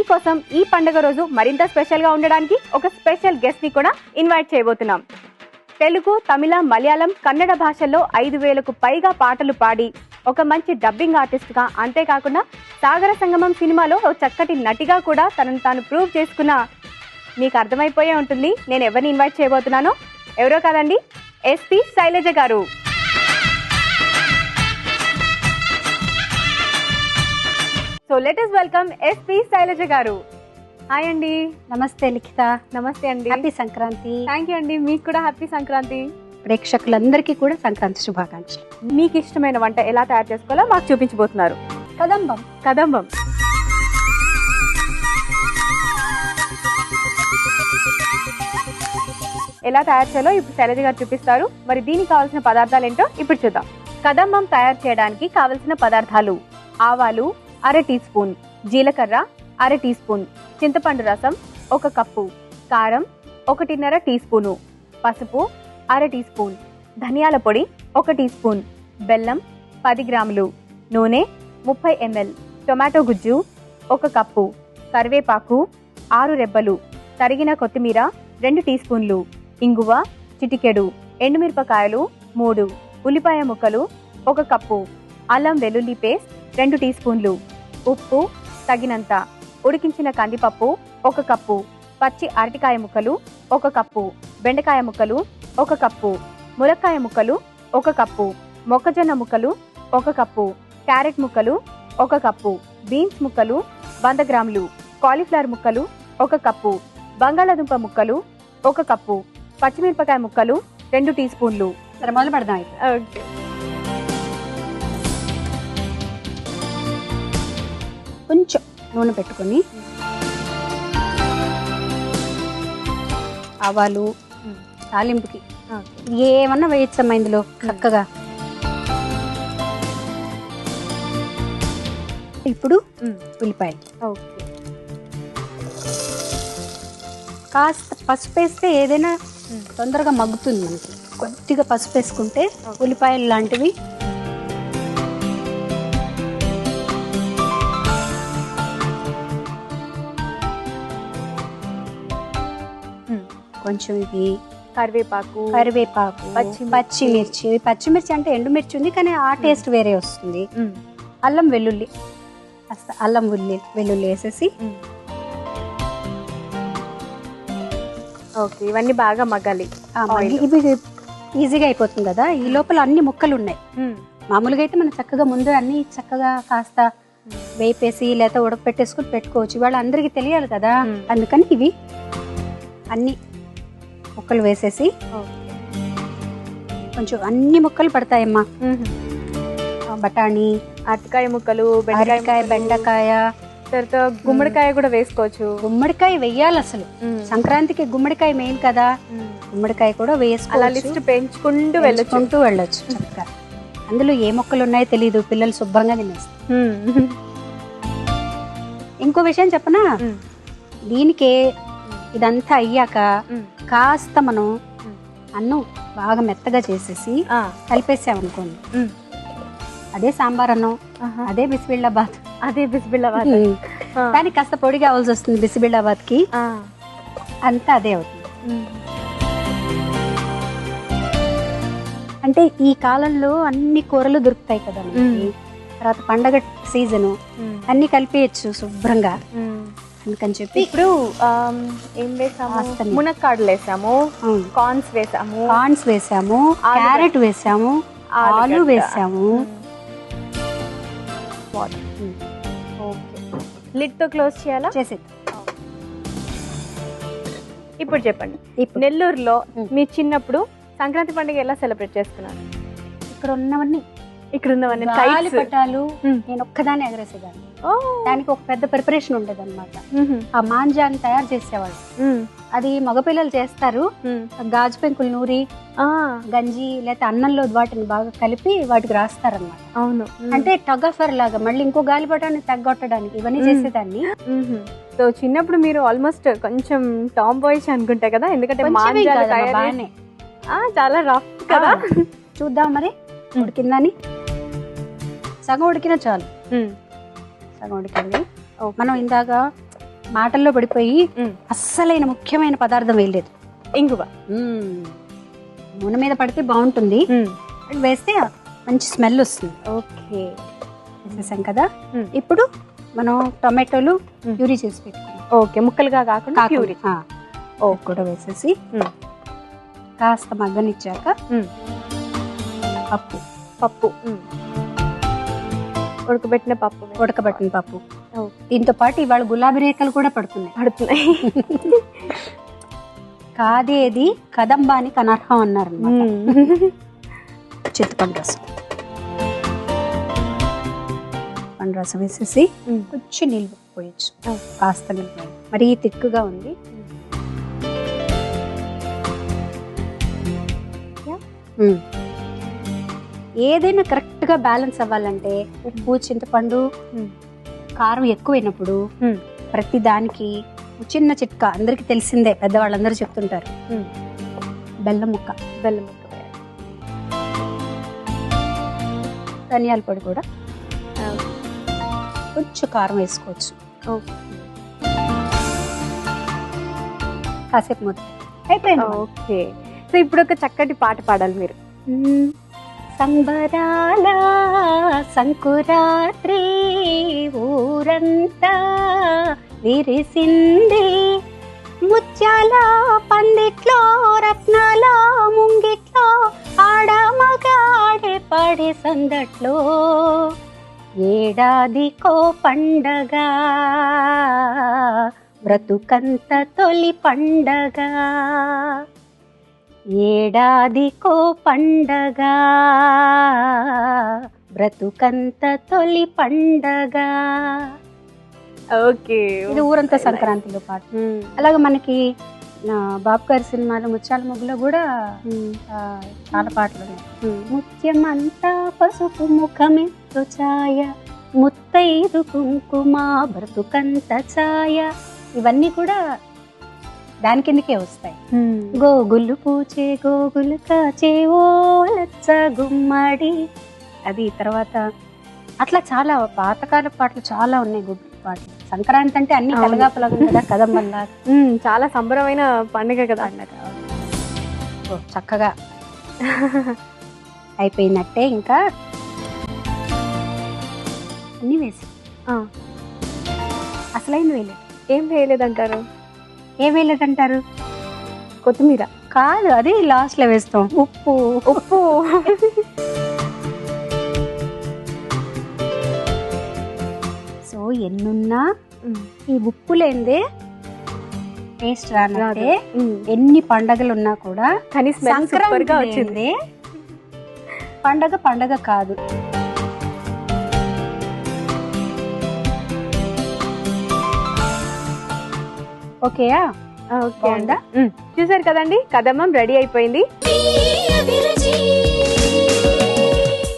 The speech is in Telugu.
మీకోసం ఈ పండుగ రోజు మరింత స్పెషల్గా ఉండడానికి ఒక స్పెషల్ గెస్ట్ని కూడా ఇన్వైట్ చేయబోతున్నాం. తెలుగు తమిళ మలయాళం కన్నడ భాషల్లో ఐదు వేలకు పైగా పాటలు పాడి ఒక మంచి డబ్బింగ్ ఆర్టిస్ట్గా అంతేకాకుండా సాగర సంగమం సినిమాలో ఓ చక్కటి నటిగా కూడా తనను తాను ప్రూవ్ చేసుకున్న మీకు అర్థమైపోయే ఉంటుంది. నేను ఎవరిని ఇన్వైట్ చేయబోతున్నానో? ఎవరో కాదండి? ఎస్పి శైలజ గారు. So let us welcome S P Sailaja గారు. హాయ్ అండి. నమస్తే లిఖిత. నమస్తే అండి. హ్యాపీ సంక్రాంతి. థ్యాంక్ యూ అండి. మీకు కూడా హ్యాపీ సంక్రాంతి. ప్రేక్షకులందరికీ కూడా సంక్రాంతి శుభాకాంక్షలు. మీకు ఇష్టమైన వంట ఎలా తయారు చేసుకోవాలో మాకు చూపించబోతున్నారు. కదంబం. కదంబం. ఎలా తయారు చేయాలో ఇప్పుడు శైలజ గారు చూపిస్తారు. మరి దీనికి కావాల్సిన పదార్థాలు ఏంటో ఇప్పుడు చూద్దాం. కదంబం తయారు చేయడానికి కావలసిన పదార్థాలు. ఆవాలు అర టీ స్పూన్ జీలకర్ర అర టీ స్పూన్ చింతపండు రసం ఒక కప్పు కారం ఒకటిన్నర టీ స్పూను పసుపు అర టీ స్పూన్ ధనియాల పొడి ఒక టీ స్పూన్ బెల్లం పది గ్రాములు నూనె ముప్పై ఎంఎల్ టొమాటో గుజ్జు ఒక కప్పు కరివేపాకు ఆరు రెబ్బలు తరిగిన కొత్తిమీర రెండు టీ స్పూన్లు ఇంగువ చిటికెడు ఎండుమిరపకాయలు మూడు ఉల్లిపాయ ముక్కలు ఒక కప్పు అల్లం వెల్లుల్లి పేస్ట్ రెండు టీ స్పూన్లు ఉప్పు తగినంత. ఉడికించిన కందిపప్పు ఒక కప్పు. పచ్చి అరటికాయ ముక్కలు ఒక కప్పు. బెండకాయ ముక్కలు ఒక కప్పు. ములక్కాయ ముక్కలు ఒక కప్పు. మొక్కజొన్న ముక్కలు ఒక కప్పు. క్యారెట్ ముక్కలు ఒక కప్పు. బీన్స్ ముక్కలు వంద గ్రాములు. కాలీఫ్లవర్ ముక్కలు ఒక కప్పు. బంగాళాదుంప ముక్కలు ఒక కప్పు. పచ్చిమిరపకాయ ముక్కలు రెండు టీ స్పూన్లు మొదలు పెడదాం అయితే. కొంచెం నూనె పెట్టుకొని ఆవాలు తాలింపుకి ఏమన్నా వేయచ్చమ్మా ఇందులో చక్కగా? ఇప్పుడు ఉల్లిపాయలు. ఓకే. కాస్త పసుపు వేస్తే ఏదైనా తొందరగా మగ్గుతుంది మనకి. కొద్దిగా పసుపు వేసుకుంటే ఉల్లిపాయలు లాంటివి కొంచెం ఇవి. కరివేపాకు కరివేపాకు పచ్చిమిర్చి. పచ్చిమిర్చి. అంటే ఎండుమిర్చి ఉంది కానీ ఆ టేస్ట్ వేరే వస్తుంది. అల్లం వెల్లుల్లి. కాస్త అల్లం ఉల్లి వెల్లుల్లి వేసేసి. ఓకే ఇవన్నీ బాగా మగ్గాలి. ఇవి ఈజీగా అయిపోతుంది కదా? ఈ లోపల అన్ని ముక్కలు ఉన్నాయి. మామూలుగా అయితే మనం చక్కగా ముందు అన్ని చక్కగా కాస్త వేపేసి లేకపోతే ఉడకపెట్టేసుకుని పెట్టుకోవచ్చు. ఇవాళ అందరికీ తెలియాలి కదా. అందుకని ఇవి అన్ని ముక్కలు వేసేసి. కొంచెం అన్ని ముక్కలు పడతాయమ్మా. బఠానీ అరటికాయ ముక్కలు బెండకాయ అరటికాయ బెండకాయ. తర్వాత గుమ్మడికాయ కూడా వేసుకోవచ్చు. గుమ్మడికాయ వెయ్యాలి అసలు. సంక్రాంతికి గుమ్మడికాయ మెయిన్ కదా. గుమ్మడికాయ కూడా అలా వేసుకోవచ్చు. లిస్ట్ పెంచుకుంటూ వెళ్ళొచ్చు. పెంచుకుంటూ వెళ్ళొచ్చు చక్కగా. అందులో ఏ మొక్కలు ఉన్నాయో తెలియదు పిల్లలు శుభ్రంగా తినేస్తారు. ఇంకో విషయం చెప్పనా? దీనికి ఇదంతా అయ్యాక. కాస్త మనం. అన్నం బాగా మెత్తగా చేసేసి కలిపేసామనుకోండి. అదే సాంబార్ అన్నం. అదే బిస్బిళ్ళాబాద్ అదే బిస్బిల్లాబాద్ ఆ. దానికి కాస్త పొడి కావాల్సి వస్తుంది బిస్బిళ్ళాబాద్కి అంతా అదే అవుతుంది అంటే ఈ కాలంలో అన్ని కూరలు దొరుకుతాయి కదా. తర్వాత పండగ సీజను అన్ని కలిపేయచ్చు శుభ్రంగా. అందుకని చెప్పి ఇప్పుడు ఏం వేసాము? మునక్కాడలు వేసాము కార్న్స్ వేసాము. కార్న్స్ వేసాము. క్యారెట్ వేసాము ఆలు. వేసాము. వాటర్. ఓకే. లిడ్తో క్లోజ్ చేయాలా? చేసేది ఇప్పుడు చెప్పండి. ఇప్పుడు. నెల్లూరులో. మీ చిన్నప్పుడు సంక్రాంతి పండుగ ఎలా సెలబ్రేట్ చేసుకున్నారు? ఇక్కడ ఉన్నవన్నీ ఇక్కడ ఉన్నవన్నీ గాలి kites. పటాలు మ్మ్. నేను ఒక్కదాన్ని ఎగరేసేదాన్ని. దానికి ఒక పెద్ద ప్రిపరేషన్ ఉండేది అనమాట. ఆ మాంజాన్ని తయారు చేసేవాళ్ళు. అది మగపిల్లలు చేస్తారు. గాజు పెంకులు నూరి ఆ, గంజి లేకపోతే అన్నంలో వాటిని బాగా కలిపి వాటికి రాస్తారనమాట అవును. అంటే టగ్ ఆఫర్ లాగా మళ్ళీ ఇంకో గాలిపటాన్ని తగ్గొట్టడానికి ఇవన్నీ. చేసేదాన్ని. సో చిన్నప్పుడు మీరు ఆల్మోస్ట్ కొంచెం టామ్ బాయ్స్ అనుకుంటా కదా ఎందుకంటే మాంజాలు చాలా రఫ్ కదా చూద్దాం మరి ఉడికిందని సగం ఉడికినా చాలు. సగం ఉడికింది. మనం ఇందాక మాటల్లో పడిపోయి. అస్సలైన ముఖ్యమైన పదార్థం వేయలేదు ఇంగువ నూనె మీద పడితే బాగుంటుంది వేస్తే మంచి స్మెల్ వస్తుంది ఓకే వేసేసాం కదా. ఇప్పుడు మనం టొమాటోలు. ప్యూరీ చేసి పెట్టుకున్నాం ఓకే ముక్కలుగా కాకుండా ప్యూరీ ఓ కూడా వేసేసి. కాస్త మగ్గనిచ్చాక. పప్పు పప్పు. ఉడకబెట్టిన పప్పు. ఉడకబట్టిన పప్పు. దీంతో పాటు ఇవాళ గులాబీ రేఖలు కూడా పడుతున్నాయి పడుతున్నాయి కాదేది కదంబానికి అనర్హం అన్నారు. చింతపండు రసం పండు రసం వేసేసి. కొంచెం నీళ్ళు పోయొచ్చు. కాస్త పోయాలి మరీ తిక్కుగా ఉంది ఉమ్. ఏదైనా కరెక్ట్గా బ్యాలెన్స్ అవ్వాలంటే ఉప్పు చింతపండు. కారం ఎక్కువైనప్పుడు. ప్రతి దానికి చిన్న చిట్కా అందరికీ తెలిసిందే పెద్దవాళ్ళందరూ చెప్తుంటారు. బెల్లం ముక్క బెల్లం ముక్క. ధనియాల పొడి కూడా కొంచెం కారం వేసుకోవచ్చు. కాసేపు మూత అయిపోయింది ఓకే సో ఇప్పుడు ఒక చక్కటి పాట పాడాలి మీరు. సంబరాల సంకురాత్రి ఊరంతా విరిసింది. ముత్యాల పందిట్లో రత్నాల ముంగిట్లో ఆడమగాడే పాడే సందట్లో ఏడాదికో పండగ బ్రతుకంత తొలి పండగ. ఏడాదికో పండగ బ్రతుకంత తొలి పండగ. ఓకే ఇది ఊరంతా సంక్రాంతిలో పాట. అలాగే మనకి బాబు గారి సినిమాలో ముత్యాల ముగ్గులో కూడా చాలా పాటలు ఉన్నాయి. ముత్యమంతా పసుపు ముఖమే ఛాయ ముత్తైదు కుంకుమ బ్రతుకంత ఛాయ. ఇవన్నీ కూడా దాని కిందకే వస్తాయి. గోగులు పూచే గోగులు కాచే ఓ లచ్చ గుమ్మడి. అది తర్వాత అట్లా చాలా పాతకాల పాటలు చాలా ఉన్నాయి గుడ్ పాటలు. సంక్రాంతి అంటే అన్ని అవును. కలగాపలగా కదా కదం వల్ల ఉమ్, చాలా సంబరమైన పండుగ కదా. ఓ, చక్కగా అయిపోయినట్టే ఇంకా అన్ని వేసి. అసలైన వేయలేదు ఏం వేయలేదంటారు? ఏం వేయలేదంటారు కొత్తిమీర. కాదు అది లాస్ట్లో వేస్తాం. ఉప్పు. ఉప్పు. సో ఎన్నున్నా. ఈ ఉప్పు లేనిదే టేస్ట్ రానంటే. ఎన్ని పండగలు ఉన్నా కూడా సంక్రాంతి పండగ పండగ కాదు. ఓకేయా? ఓకే చూసారు కదండి? కదమ్మం రెడీ అయిపోయింది.